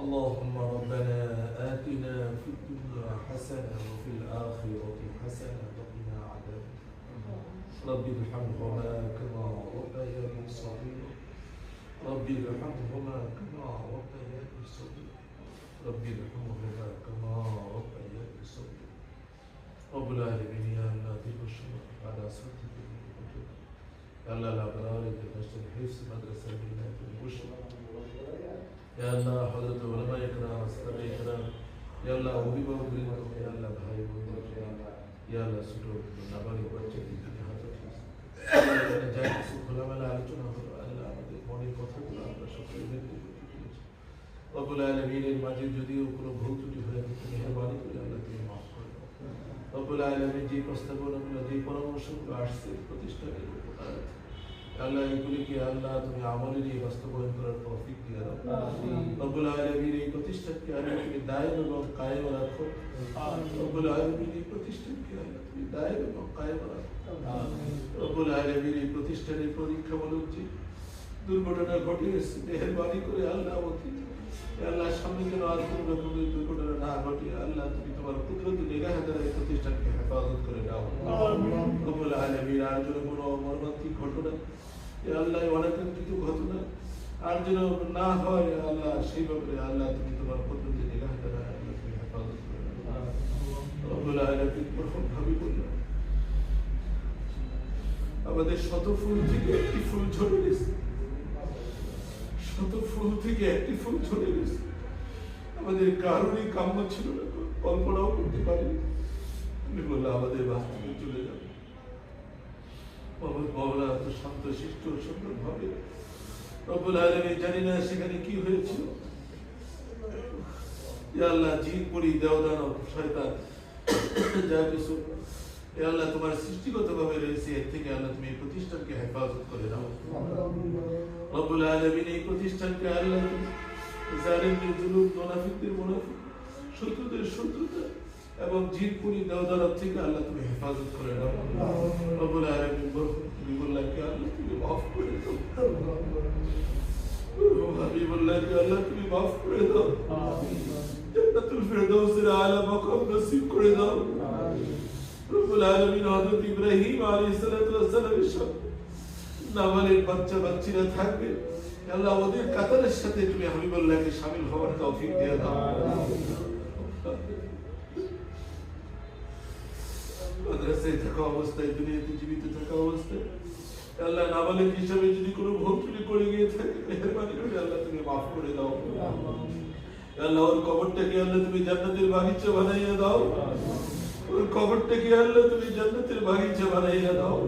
اللهم ربنا آتنا في الدنيا حسنة وفي الآخرة حسنة وقنا عذاب رب ارحمهما كما ربياني صغيرا. رب ارحمهما كما ربياني صغيرا. رب ارحمهما يا الله حضرت علماء کرام استاد کرام يا الله অভিভাবক বৃন্দ يا الله ভাই বন্ধু يا الله ছোট নাবালিক বাচ্চাদের দিকে হাত রাখিস যাই কিছু খোলামেলা আলোচনা হলো আল্লাহ আমাদের মনের কথাগুলো আমরা সকলে মেনে রব্বুল আলমীর মাঝে যদিও কোনো ভুল ত্রুটি হয়ে থাকে মেহরবানি করে আল্লাহ তুমি মাফ করে দাও রব্বুল আলমীর যে প্রস্তাবনাগুলো যে পরামর্শগুলো আসছে প্রতিষ্ঠানের উপকার আছে আল্লাহ এগুলিকে আল্লাহ তুমি আমলেরই বাস্তবায়ন করার তৌফিক দিয়ে দাও। রব্বুল আলমীর এই প্রতিষ্ঠানকে আল্লাহ তুমি দায়েম এবং কায়েম রাখো। রব্বুল আলমীর এই প্রতিষ্ঠানকে আল্লাহ তুমি দায়েম এবং কায়েম রাখো। রব্বুল আলমীর এই প্রতিষ্ঠানের পরীক্ষামূলক যে দুর্ঘটনা ঘটে এসেছে মেহরবানি করে আল্লাহ অতীত আল্লাহ সামনে যেন আর কোনো রকমের দুর্ঘটনা না ঘটে আল্লাহ তুমি তোমার কুদরতি নিগাহ দ্বারা এই প্রতিষ্ঠানকে হেফাজত করে দাও। আলমীর আর যেন কোনো মর্মান্তিক ঘটনা আল্লাহ অনাকাঙ্ক্ষিত ঘটনা আর যেন না হয় আল্লাহ সেই ব্যাপারে আল্লাহ তুমি তোমার কুদরতি নিগাহ দ্বারা তুমি হেফাজত করে দাও। রব্বুল আলমীর প্রথম ভাবি বললাম আমাদের শত ফুল থেকে একটি ফুল ঝরে গেছে। শত ফুল থেকে একটি ফুল ঝরে গেছে। আমাদের কারোরই কাম্য ছিল না, কল্পনাও করতে পারিনি। তুমি বললে আমাদের বাস্তবে চলে যাবে সেখানে কি হয়েছিল যা কিছু এ আল্লাহ তোমার সৃষ্টিগত ভাবে রয়েছে এর থেকে আল্লাহ তুমি এই প্রতিষ্ঠানকে হেফাজত করে দাও রব্বুল আলামিন এই প্রতিষ্ঠানকে আল্লাহ জালিমদের জুলুম মুনাফিকদের মুনাফিক শত্রুদের শত্রুতা এবং জিনপুরি দেওদারব থেকে আল্লাহ তুমি হেফাজত করে দাও রব্বুল আলামিন বরকত হাবিবুল্লাহকে আল্লাহ তুমি মাফ করে দাও। হাবিবুল্লাহকে আল্লাহ তুমি মাফ করে দাও। জান্নাতুল ফেরদাউসের আলা মাকাম নসিব করে দাও। রব্বুল নাবালেক হিসাবে যদি কোনো ত্রুটি করে গিয়ে থাকে, মেহরবানি করে আল্লাহ তুমি মাফ করে দাও। আল্লাহ, ওর কবরটাকে আল্লাহ তুমি জান্নাতের বাগিচা বানাইয়া দাও। ওর কবরটাকে আল্লাহ তুমি জান্নাতের বাগিচা বানাইয়া দাও?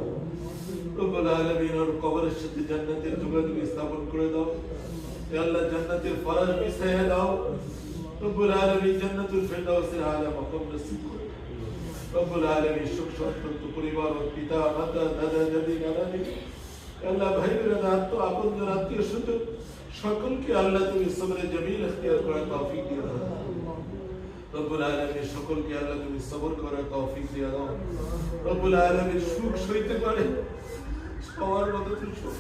রব্বুল আলামিন ওর কবরের সাথে জান্নাতের যোগাযোগ স্থাপন করে দাও। আল্লাহ, জান্নাতের ফরাজ বিছাইয়া দাও। রব্বুল আলামিন জান্নাতুল ফিরদাউসের আলা মাকাম নসিব করে। রব্বুল আলামিন সুখ সন্তত পরিবার ও পিতা, মাতা, দাদা, দাদি নানা নানি আল্লাহ ভাই বোনেরা আত্ম আপনজন, আত্মীয় সকলকে আল্লাহ তুমি সবরে জমিল এখতিয়ার করার তৌফিক দিয়ে দাও। সকলকে আল্লাহ তুমি সবর করার তৌফিক দিয়ে দাও। রব্বুল আলামিন সুখ সইতে পারে সবার মতো তো সুখ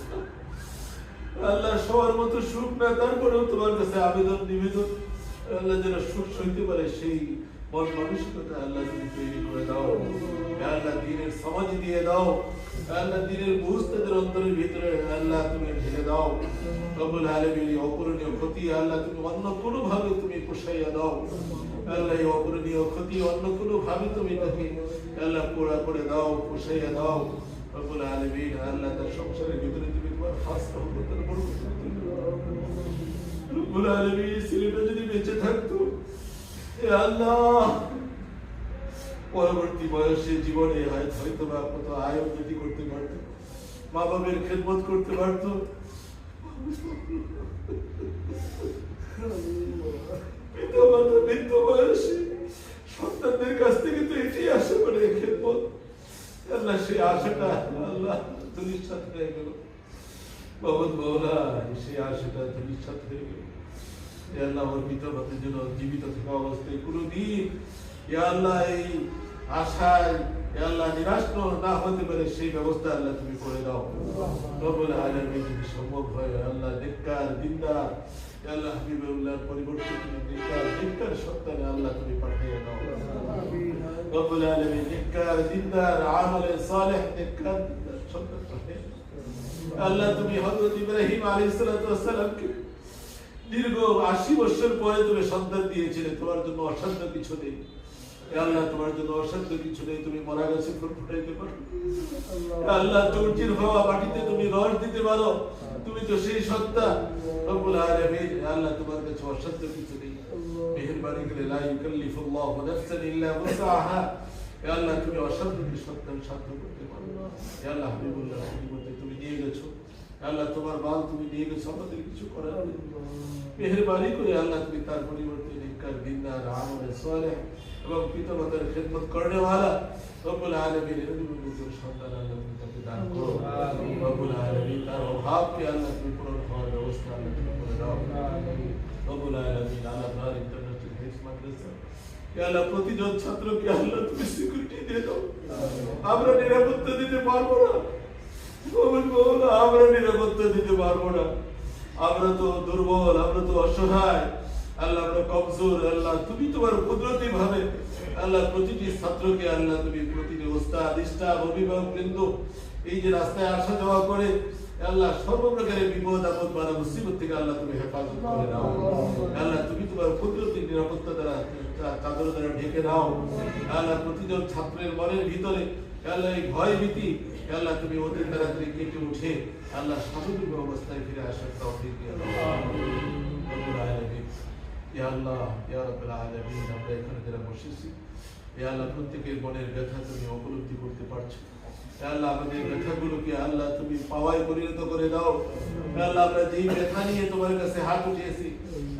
আল্লাহ সবার মতো সুখ না, তারপরেও তোমার কাছে আবেদন, নিবেদন। আল্লাহ যেন সুখ সইতে পারে সেই মন মানসিকতা আল্লাহ তুমি তৈরি করে দাও আল্লাহ দিনের সমাজ দিয়ে দাও আল্লাহ দিনের বুঝ অন্তরের ভিতরে আল্লাহ তুমি ঢেলে দাও। রব্বুল আলামিন এই অপূরণীয় ক্ষতি আল্লাহ তুমি অন্য কোনো ভাবে তুমি পোষাইয়া দাও। আল্লাহ এই অপূরণীয় ক্ষতি অন্য কোনো ভাবে তুমি তাকে আল্লাহ পোড়া করে দাও, পোষাইয়া দাও। রব্বুল আলামিন আল্লাহ তার সংসারের ভিতরে তুমি তোমার খাস রহমতের দাও। রব্বুল আলামিন ছেলেটা যদি বেঁচে থাকতো আল্লাহ। পরবর্তী বয়সে জীবনে হয়তো বা কত আয় উন্নতি করতে পারতো মা বাবের খেদমত করতে পারতো। বৃদ্ধ বয়সে কাছ থেকে তো খেদমত। আল্লাহ সেই আশাটা আল্লাহ দুনিশ্চাত হয়ে সেই আশাটা হয়ে গেল। আল্লাহ আমার পিতা জন্য জীবিত থাকা অবস্থায় কোনোদিন আল্লাহ, এই আশায় আল্লাহ হতে সেই ব্যবস্থা আল্লাহ তুমি করে দাও। আল্লাহ নেককার দিনদার আল্লাহ আল্লাহ তুমি পাঠিয়ে দাও। রব্বুল আলামিন নিকার দিনদার আমলে সালেহ নিকার দিনদার পাঠিয়ে আল্লাহ তুমি হযরত ইব্রাহিম আলাইহিস সালাতু ওয়াস দীর্ঘ আশি বছর পরে তুমি সন্তান দিয়েছিলে, তোমার জন্য অসাধ্য কিছু নেই। আল্লাহ, তোমার জন্য অসাধ্য কিছু নেই, তুমি মরা গেছে ফুল পারো। আল্লাহ চৌচির হওয়া মাটিতে তুমি রস দিতে পারো। তুমি তো সেই সত্তা। রব্বুল আলামিন আল্লাহ, তোমার কাছে অসাধ্য কিছু নেই। মেহেরবানি করে, লা ইউকাল্লিফুল্লাহু নাফসান ইল্লা ওয়াসআহা এ আল্লাহ, তুমি অসাধ্য সত্তার সাধ্য করতে পারো। এ আল্লাহ হাবিবুল্লাহ, তুমি নিয়ে গেছো। আল্লাহ তোমার মাল তুমি নিয়ে গেছো আমাদের কিছু করার নেই। মেহেরবানি করে আল্লাহ তুমি তার পরিবর্তে নিকার দিনদার আমলে সালেহ এবং পিতামাতার খেদমত করনে ওয়ালা রব্বুল আলামিন এরকম নতুন সন্তান আল্লাহ তুমি তাকে দান করো। রব্বুল আলামিন তার অভাবকে আল্লাহ তুমি পূরণ হওয়ার ব্যবস্থা আল্লাহ তুমি করে দাও। রব্বুল আলামিন আল্লাহ তার ইন্টারন্যাশনাল হেলথ মাদ্রাসা। আল্লাহ প্রতিজন ছাত্রকে আল্লাহ তুমি সিকিউরিটি দিয়ে দাও। আমরা নিরাপত্তা দিতে পারব না। আমরা নিরাপত্তা দিতে পারব না। আমরা তো দুর্বল, আমরা তো অসহায়। আল্লাহ, আমরা কমজোর, আল্লাহ, তুমি তোমার কুদরতি ভাবে আল্লাহ, প্রতিটি ছাত্রকে আল্লাহ, তুমি প্রতিটি ওস্তাদ ইস্টাফ অভিভাবক, বৃন্দ, এই যে রাস্তায় আসা যাওয়া করে, আল্লাহ, সর্বপ্রকারের বিপদ, আপদ, বাধা, মুসিবত থেকে আল্লাহ, তুমি হেফাজত করে নাও। আল্লাহ, তুমি তোমার কুদরতি নিরাপত্তা দ্বারা চাদর দ্বারা ঢেকে নাও। আল্লাহ, প্রতিজন ছাত্রের মনের ভিতরে আল্লাহ এই ভয় ভীতি আল্লাহ তুমি ওদের দ্বারা তুমি কেটে উঠে আল্লাহ স্বাভাবিক অবস্থায় ফিরে আসার তৌফিক দিয়ে দাও রব্বুল আলামিন ইয়া আল্লাহ ইয়া রাব্বুল আলামিন আমরা এখানে যারা বসেছি ইয়া আল্লাহ প্রত্যেকের মনের ব্যথা তুমি উপলব্ধি করতে পারছো ইয়া আল্লাহ আমাদের ব্যথাগুলোকে আল্লাহ তুমি পাওয়ায় পরিণত করে দাও ইয়া আল্লাহ আমরা যেই ব্যথা নিয়ে তোমার কাছে হাত উঠিয়েছি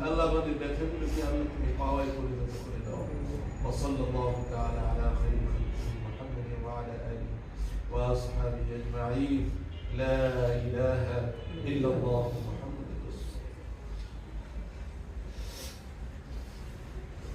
আল্লাহ আমাদের ব্যথাগুলোকে আল্লাহ তুমি পাওয়ায় পরিণত করে দাও وصلى الله تعالى على خير خلقه محمد وعلى آله وأصحابه أجمعين. لا إله إلا الله.